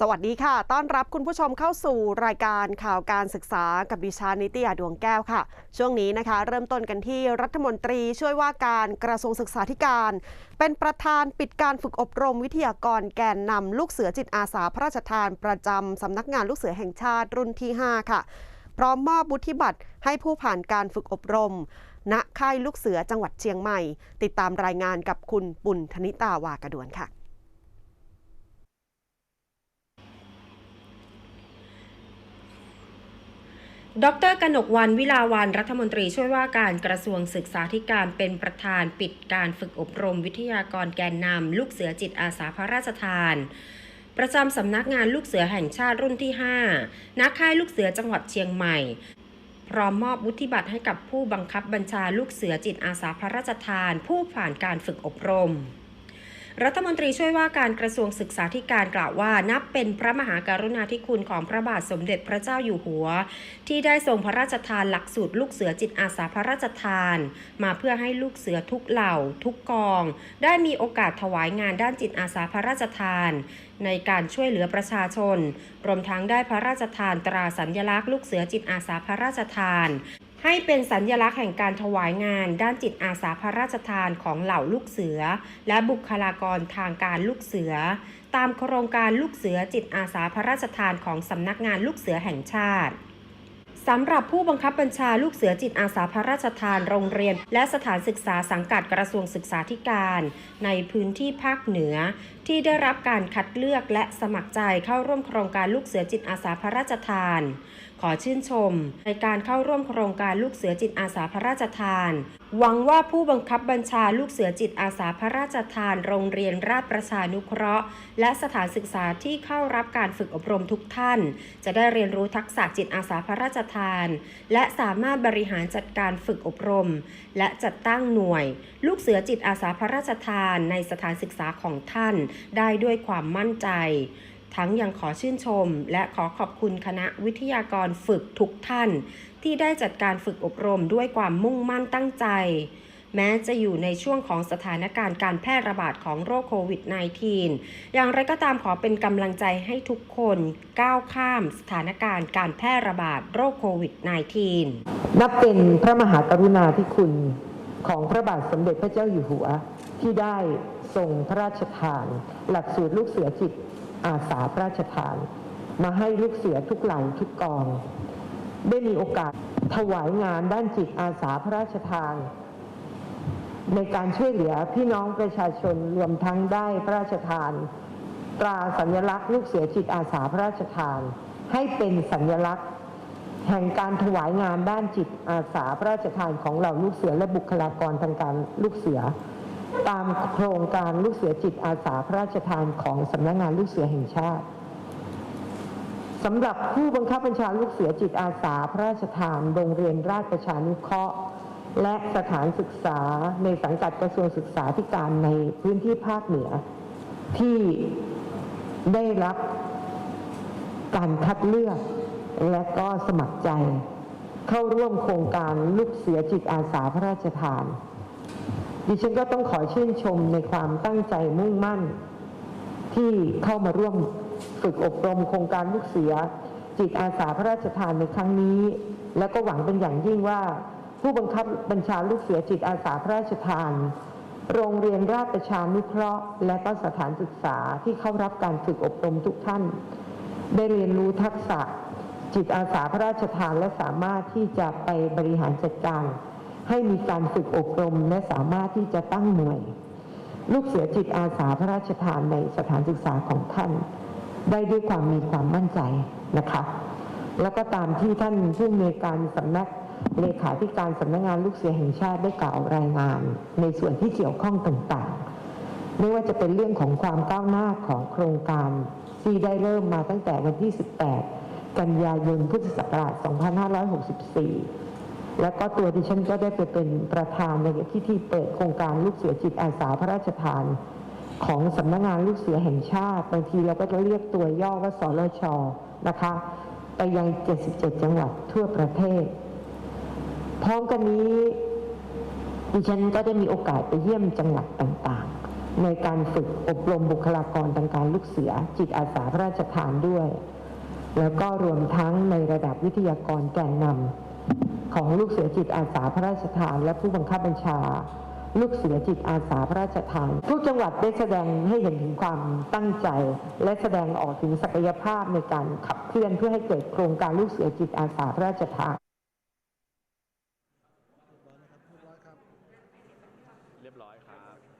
สวัสดีค่ะ ต้อนรับคุณผู้ชมเข้าสู่รายการข่าวการศึกษากับดิฉันนิตยาดวงแก้วค่ะ ช่วงนี้นะคะ เริ่มต้นกันที่รัฐมนตรีช่วยว่าการกระทรวงศึกษาธิการ เป็นประธานปิดการฝึกอบรมวิทยากรแกนนำลูกเสือจิตอาสาพระราชทานประจำสำนักงานลูกเสือแห่งชาติรุ่นที่ 5 ค่ะ พร้อมมอบบุธิบัตรให้ผู้ผ่านการฝึกอบรม ณค่ายลูกเสือจังหวัดเชียงใหม่ ติดตามรายงานกับคุณปุณธนิตาวากระดวนค่ะ ดรกนกวันวิลาวันรัฐมนตรีช่วยว่าการกระทรวงศึกษาธิการเป็นประธานปิดการฝึกอบรมวิทยากรแกนนำลูกเสือจิตอาสาพระราชทาน ประจำสำนักงานลูกเสือแห่งชาติรุ่นที่ 5 นักค่ายลูกเสือจังหวัดเชียงใหม่ พร้อมมอบวุฒิบัตรให้กับผู้บังคับบัญชาลูกเสือจิตอาสาพระราชทาน ผู้ผ่านการฝึกอบรม รัฐมนตรีช่วยว่าการกระทรวงศึกษาธิการกล่าวว่า นับเป็นพระมหากรุณาธิคุณของพระบาทสมเด็จพระเจ้าอยู่หัว ที่ได้ทรงพระราชทานหลักสูตรลูกเสือจิตอาสาพระราชทาน มาเพื่อให้ลูกเสือทุกเหล่า ทุกกอง ได้มีโอกาสถวายงานด้านจิตอาสาพระราชทาน ในการช่วยเหลือประชาชน รวมทั้งได้พระราชทานตราสัญลักษณ์ลูกเสือจิตอาสาพระราชทาน ให้เป็นสัญญลักษณ์แห่งการถวายงานด้านจิตอาสาพระราชทานของเหล่าลูกเสือ และบุคลากรทางการลูกเสือ ตามโครงการลูกเสือจิตอาสาพระราชทานของสำนักงานลูกเสือแห่งชาติสำหรับผู้บังคับบัญชาลูกเสือจิตอาสาพระราชทานโรงเรียน และสถานศึกษาสังกัดกระทรวงศึกษาธิการ ในพื้นที่ภาคเหนือ ที่ได้รับการคัดเลือกและสมัครใจเข้าร่วมโครงการลูกเสือจิตอาสาพระราชทาน ขอชื่นชม ในการเข้าร่วมโครงการลูกเสือจิตอาสาพระราชทาน หวังว่าผู้บังคับบัญชาลูกเสือจิตอาสาพระราชทาน โรงเรียนราชประชานุเคราะห์ และสถานศึกษาที่เข้ารับการฝึกอบรมทุกท่าน จะได้เรียนรู้ทักษะจิตอาสาพระราชทาน และสามารถบริหารจัดการฝึกอบรม และจัดตั้งหน่วย ลูกเสือจิตอาสาพระราชทาน ในสถานศึกษาของท่านได้ด้วยความมั่นใจ ทั้งยังขอชื่นชม และขอขอบคุณคณะวิทยากรฝึกทุกท่าน ที่ได้จัดการฝึกอบรมด้วยความมุ่งมั่นตั้งใจ แม้จะอยู่ในช่วงของสถานการณ์การแพร่ระบาดของโรคโควิด -19 อย่างไรก็ตามขอเป็นกำลังใจให้ทุกคนก้าวข้ามสถานการณ์การแพร่ระบาดโรคโควิด -19 นับเป็นพระมหากรุณาธิคุณ ของพระบาทสมเด็จพระเจ้าอยู่หัว ที่ได้ทรงพระราชทาน หลักสูตรลูกเสือจิตอาสาพระราชทาน มาให้ลูกเสือทุกเหล่าทุกกอง ได้มีโอกาสถวายงานด้านจิตอาสาพระราชทาน ในการช่วยเหลือพี่น้องประชาชนรวมทั้งได้พระราชทาน ตราสัญลักษณ์ลูกเสือจิตอาสาพระราชทาน ให้เป็นสัญลักษณ์ แห่งการถวายงานด้านจิตอาสาพระราชทานของเหล่าลูกเสือและบุคลากรทางการลูกเสือ ตามโครงการลูกเสือจิตอาสาพระราชทานของสำนักงานลูกเสือแห่งชาติสำหรับผู้บังคับบัญชาลูกเสือจิตอาสาพระราชทานโรงเรียนราชประชานุเคราะห์ และสถานศึกษาในสังกัดกระทรวงศึกษาธิการในพื้นที่ภาคเหนือ ที่ได้รับการคัดเลือก และก็สมัครใจ เข้าร่วมโครงการลูกเสือจิตอาสาพระราชทาน ดิฉันก็ต้องขอชื่นชมในความตั้งใจมุ่งมั่น ที่เข้ามาร่วมฝึกอบรมโครงการลูกเสือจิตอาสาพระราชทานในครั้งนี้ และก็หวังเป็นอย่างยิ่งว่า ผู้บังคับบัญชาลูกเสือจิตอาสาพระราชทาน โรงเรียนราชประชานุเคราะห์ และก็สถานศึกษาที่เข้ารับการฝึกอบรมทุกท่าน ได้เรียนรู้ทักษะ จิตอาสาพระราชทานและสามารถที่จะไปบริหารจัดการ ให้มีการฝึกอบรมและสามารถที่จะตั้งหน่วย ลูกเสือจิตอาสาพระราชทานในสถานศึกษาของท่าน ได้ด้วยความมีความมั่นใจนะคะ แล้วก็ตามที่ท่านผู้อำนวยการสำนักเลขาธิการสำนักงานลูกเสือแห่งชาติได้กล่าวรายงาน ในส่วนที่เกี่ยวข้องต่างๆ ไม่ว่าจะเป็นเรื่องของความก้าวหน้าของโครงการ ที่ได้เริ่มมาตั้งแต่วันที่ 18 กันยายนพุทธศักราช 2564 แล้วก็ตัวดิฉันก็ได้ไปเป็นประธานในที่ที่เปิดโครงการลูกเสือจิตอาสาพระราชทาน ของสำนักงานลูกเสือแห่งชาติบางทีเราก็จะเรียกตัวย่อว่าสรชนะคะ ไปยัง 77 จังหวัดทั่วประเทศ พร้อมกันนี้ดิฉันก็ได้มีโอกาสไปเยี่ยมจังหวัดต่างๆ ในการฝึกอบรมบุคลากรทางการลูกเสือจิตอาสาพระราชทานด้วย แล้วก็รวมทั้งในระดับวิทยากรแกนนำของลูกเสือจิตอาสาพระราชทาน และผู้บังคับบัญชา ลูกเสือจิตอาสาพระราชทานทุกจังหวัดได้แสดงให้เห็นถึงความตั้งใจ และแสดงออกถึงศักยภาพในการขับเคลื่อนเพื่อให้เกิดโครงการลูกเสือจิตอาสาพระราชทาน